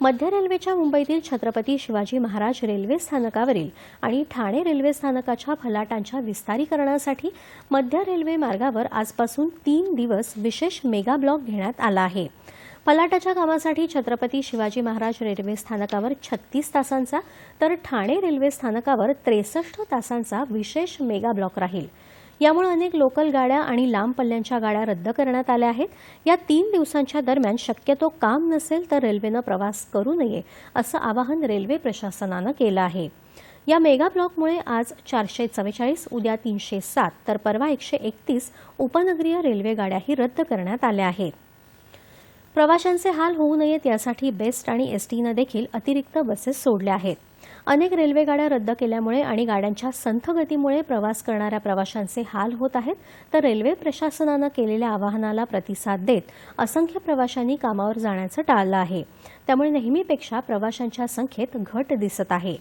मध्य रेल्वेच्या मुंबईतील छत्रपती शिवाजी महाराज रेल्वे स्थानकावरील आणि ठाणे रेल्वे स्थानकाच्या फलाटांच्या विस्तारीकरणासाठी मध्य रेल्वे मार्गावर आजपासून तीन दिवस विशेष मेगा ब्लॉक घेण्यात आला आहे. फलाटाच्या कामासाठी छत्रपती शिवाजी महाराज रेल्वे स्थानकावर छत्तीस तासांचा तर ठाणे रेल्वे स्थानकावर त्रेसष्ट तासांचा विशेष मेगा ब्लॉक राहील. यामुळे अनेक लोकल गाड्या आणि लांब पल्ल्यांच्या गाड्या रद्द करण्यात आल्या आहेत. या तीन दिवसांच्या दरम्यान शक्यतो काम नसेल तर रेल्वेनं प्रवास करू नये असं आवाहन रेल्वे प्रशासनानं केलं आहे. या मेगा ब्लॉकमुळे आज चारशे चव्वेचाळीस उद्या तीनशे सात तर परवा एकशे एकतीस उपनगरीय रेल्वे गाड्याही रद्द करण्यात आल्या आहेत. प्रवाशांचे हाल होऊ नयेत यासाठी बेस्ट आणि एस टीनं देखील अतिरिक्त बसेस सोडल्या आहेत. अनेक रेल्वेगाड्या रद्द केल्यामुळे आणि गाड्यांच्या संथ गतीमुळे प्रवास करणाऱ्या प्रवाशांचे हाल होत आहेत तर रेल्वे प्रशासनानं केलेल्या आवाहनाला प्रतिसाद देत असंख्य प्रवाशांनी कामावर जाण्याचं टाळलं आहे. त्यामुळे नेहमीपेक्षा प्रवाशांच्या संख्येत घट दिसत आहे.